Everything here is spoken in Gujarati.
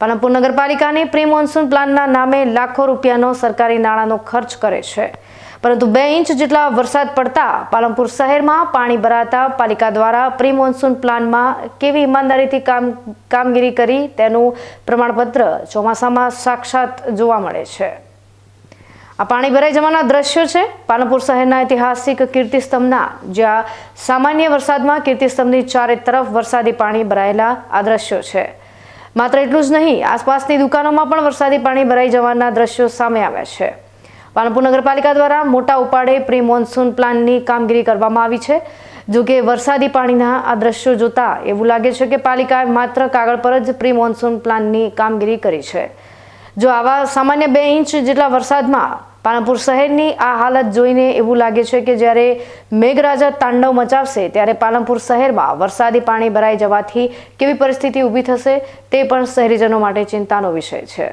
પાલનપુર નગરપાલિકાની પ્રી મોન્સૂન પ્લાનના નામે લાખો રૂપિયાનો સરકારી નાણાંનો ખર્ચ કરે છે. પરંતુ બે ઇંચ જેટલા વરસાદ પડતા પાલનપુર શહેરમાં પાણી ભરાતા પાલિકા દ્વારા પ્રી મોન્સૂન પ્લાનમાં કેવી ઈમાનદારીથી કામ, કામગીરી કરી તેનું પ્રમાણપત્ર ચોમાસામાં સાક્ષાત જોવા મળે છે. આ પાણી ભરાઈ જવાના દ્રશ્યો છે પાલનપુર શહેરના ઐતિહાસિક કીર્તિસ્તંભના, જ્યાં સામાન્ય વરસાદમાં કીર્તિસ્તંભની ચારે તરફ વરસાદી પાણી ભરાયેલા આ દ્રશ્યો છે. માત્ર એટલું જ નહીં, આસપાસની દુકાનોમાં પણ વરસાદી પાણી ભરાઈ જવાના દ્રશ્યો સામે આવ્યા છે. પાલનપુર નગરપાલિકા દ્વારા મોટા ઉપાડે પ્રી મોન્સૂન પ્લાનની કામગીરી કરવામાં આવી છે. જો કે વરસાદી પાણીના આ દ્રશ્યો જોતા એવું લાગે છે કે પાલિકાએ માત્ર કાગળ પર જ પ્રી મોન્સૂન પ્લાનની કામગીરી કરી છે. જો આવા સામાન્ય બે ઇંચ જેટલા વરસાદમાં પાલનપુર શહેરની આ હાલત જોઈને એવું લાગે છે કે જ્યારે મેઘરાજા તાંડવ મચાવશે, ત્યારે પાલનપુર શહેરમાં વરસાદી પાણી ભરાઈ જવાથી કેવી પરિસ્થિતિ ઊભી થશે તે પણ શહેરીજનો માટે ચિંતાનો વિષય છે.